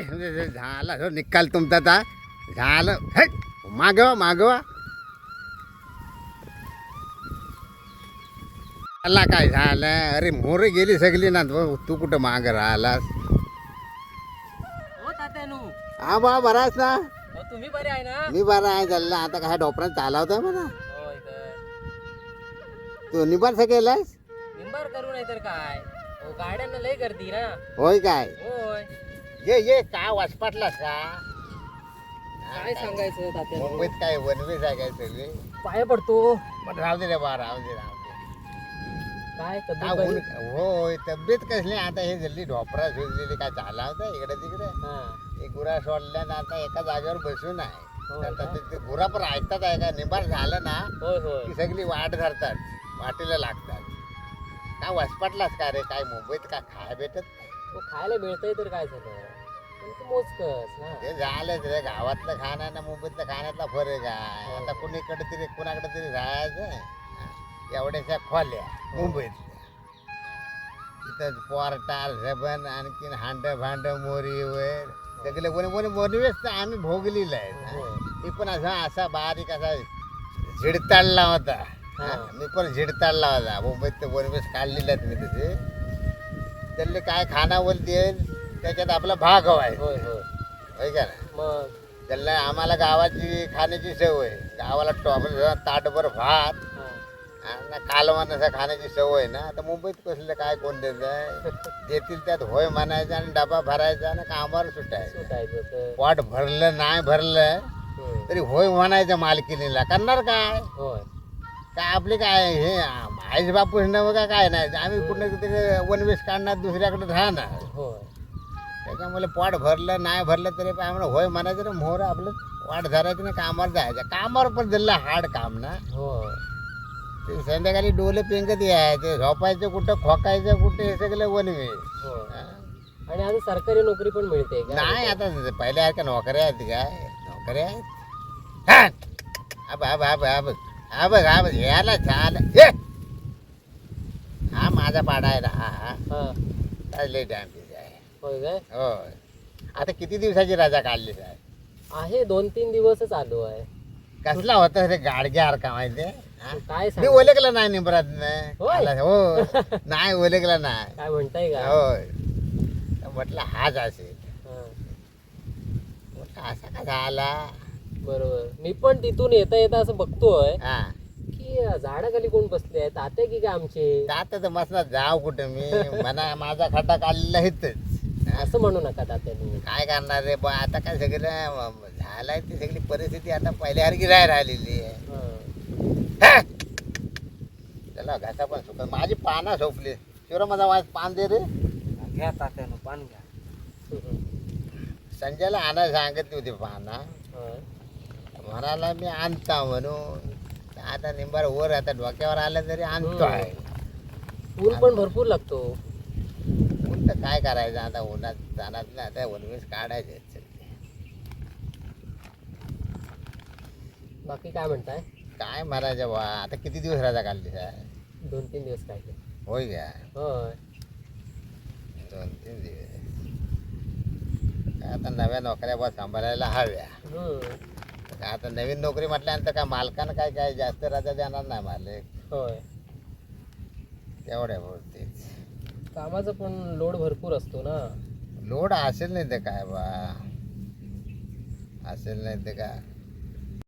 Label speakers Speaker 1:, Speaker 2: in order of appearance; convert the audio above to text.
Speaker 1: हे, झालं हो, निकाल तुमचा आता. झालं. हे, मागवा मागवा. मला काय झालं? अरे मोर गेली सगळी ना. तू तू कुठं माग राहिलास?
Speaker 2: हो तात्यानू.
Speaker 1: हा बा बराच ना?
Speaker 2: हो तुम्ही बरे आहे ना?
Speaker 1: मी बरा आहे चालला आता काय डॉक्टरांना चालवतोय म्हणा.
Speaker 2: होय तर
Speaker 1: तू निबार सगळेलास
Speaker 2: निंबार करू नाही तर काय? हो गाड्यांना लय गर्दी ना.
Speaker 1: होय काय?
Speaker 2: होय.
Speaker 1: ये ये काय वाचपाटलास का
Speaker 2: काय सांगायचं तात्यानू
Speaker 1: मुंबईत काय आहे काय सगळे?
Speaker 2: पाय पडतो.
Speaker 1: पण राहू दे रे बा राहू दे राहू दे.
Speaker 2: काय तब्येत
Speaker 1: ऊन
Speaker 2: बरी?
Speaker 1: होय तब्येत कसली आता हे जल्ली ढोपरा शोधलेली काय चालला होता इकडे तिकडे?
Speaker 2: हा.
Speaker 1: एक गुरा सोडल्यानं आता एका जागेवर बसून आहे.
Speaker 2: का?
Speaker 1: ते- ते गुरा पण ऐकतात आहे का? निबार झालं ना
Speaker 2: होय होय.
Speaker 1: की सगळी वाट धरतात वाटेला लागतात. काय वसपटलास का रे? काय मुंबईत का खाय भेटत नाही?
Speaker 2: तो खायला मिळतंय तर काय झालं? पण तू मोजकस ना.
Speaker 1: ते झालंच रे गावातलं खाणं आणि मुंबईतलं खाण्यातला फरक आहे. आता कुणीकडे तरी कुणाकडे तरी राहायचं हा. एवढ्याशा खोल्या मुंबईत तिथं पोरटाल झबन आणखीन हांड भांड मोरी वर सगळे कोणी कोणी मोरीवेच तर आम्ही भोगलेलं आहे. ती पण असा असा बारीक असा झिडताडला होता.
Speaker 2: हा.
Speaker 1: हा, मी पण झिडताडला होता. मुंबईत ते वनवेस काढलेले आहेत मी तसे त्यातले काय खाना बोलते त्याच्यात आपला भाग हवाय.
Speaker 2: होय होय.
Speaker 1: होय का ना
Speaker 2: मग?
Speaker 1: त्याला आम्हाला गावाची खाण्याची सवय. गावाला टॉप ताटभर भात. आणि कालवण असं खाण्याची सवय ना. आता मुंबईत कसलं काय कोण देत आहे? देतील त्यात होय म्हणायचं आणि डबा भरायचा आणि कामावर सुटायचं.
Speaker 2: सुटायचं तर.
Speaker 1: पोट भरलं नाही भरलं. तरी होय म्हणायचं मालकिनीला. करणार काय?
Speaker 2: होय.
Speaker 1: काय आपले काय हे आईस बापूस नवं का काय नाही? आम्ही कुठं तरी वनवेस काढणार दुसऱ्याकडे राहणार.
Speaker 2: होय.
Speaker 1: त्याच्यामुळे पोट भरलं नाही भरलं तरी पण आम्हाला होय म्हणायचं ना मोहर आपलं वाट धरायचं ना कामावर जायचं. कामावर पण दिलं हार्ड काम ना.
Speaker 2: होय.
Speaker 1: ते संध्याकाळी डोले पेंगत यायचे झोपायचं कुठं खोकायचं कुठं हे सगळं वनवेस
Speaker 2: होय.
Speaker 1: हा.
Speaker 2: आणि आता सरकारी नोकरी पण मिळते का?
Speaker 1: नाही आता पहिल्या नोकऱ्या आहेत काय नोकऱ्या आहेत. हा. अब अब अब अब. अब अब याला चाल ये हा माझा पाडा आहे ना हा हा.
Speaker 2: हा.
Speaker 1: काय लय डॅम्पिंग आहे.
Speaker 2: होय काय?
Speaker 1: आता किती दिवसाची रजा काढली आहे
Speaker 2: आहे दोन तीन दिवसच आलो आहे.
Speaker 1: कसला होता रे गाडग्यासारखा माहिती
Speaker 2: काय
Speaker 1: मी
Speaker 2: सांग
Speaker 1: ओळखलं नाही निंबरात
Speaker 2: होय?
Speaker 1: हो. नाही ओळखलं नाही.
Speaker 2: काय म्हणताय का?
Speaker 1: होय. तर म्हटलं हाच असेल.
Speaker 2: हा,
Speaker 1: म्हटलं असा का झाला
Speaker 2: बरोबर. मी पण तिथून येता येता असं बघतोय
Speaker 1: हा.
Speaker 2: की झाडाखाली कोण बसले आहेत? तात्या की काय आमचे?
Speaker 1: आता तर मस्त जाव कुठं मी? म्हणा माझा खड्डा काढलेला इथंच.
Speaker 2: असं म्हणू नका तात्यानी
Speaker 1: काय करणार रे? बा आता काय सगळं झालाय ती सगळी परिस्थिती आता पहिल्यासारखी राय राहिलेली आहे.
Speaker 2: हा.
Speaker 1: हा! चला घासा पण सुक माझी पानं सोपली. शिवरा माझा माझ पान दे रे.
Speaker 3: घ्या तात्यानं पान घ्या.
Speaker 1: संजयला आणायला सांगितली होती पानं.
Speaker 2: हा.
Speaker 1: म्हणाला मी आणता म्हणून. आता निंबार वर आता डोक्यावर आलं तरी आणतो आहे.
Speaker 2: ऊन पण भरपूर लागतो.
Speaker 1: ऊन तर काय करायचं आता? उन्हात जाणार ना आता वनवेस काढायचे.
Speaker 2: बाकी काय म्हणताय?
Speaker 1: काय मारायचं बा आता किती दिवस राजा काढली साहेब
Speaker 2: दोन तीन दिवस काय.
Speaker 1: होय का?
Speaker 2: होय.
Speaker 1: दोन तीन दिवस. आता नव्या नोकऱ्या बा सांभाळायला हव्या. आता नवीन नोकरी म्हटल्यानंतर काय मालकानं काय काय जास्त रजा देणार नाही मालक.
Speaker 2: होय.
Speaker 1: तेवढ्या बोलतेच
Speaker 2: कामाचा पण लोड भरपूर असतो ना.
Speaker 1: लोड असेल नाही ते काय बा. असेल नाही ते काय.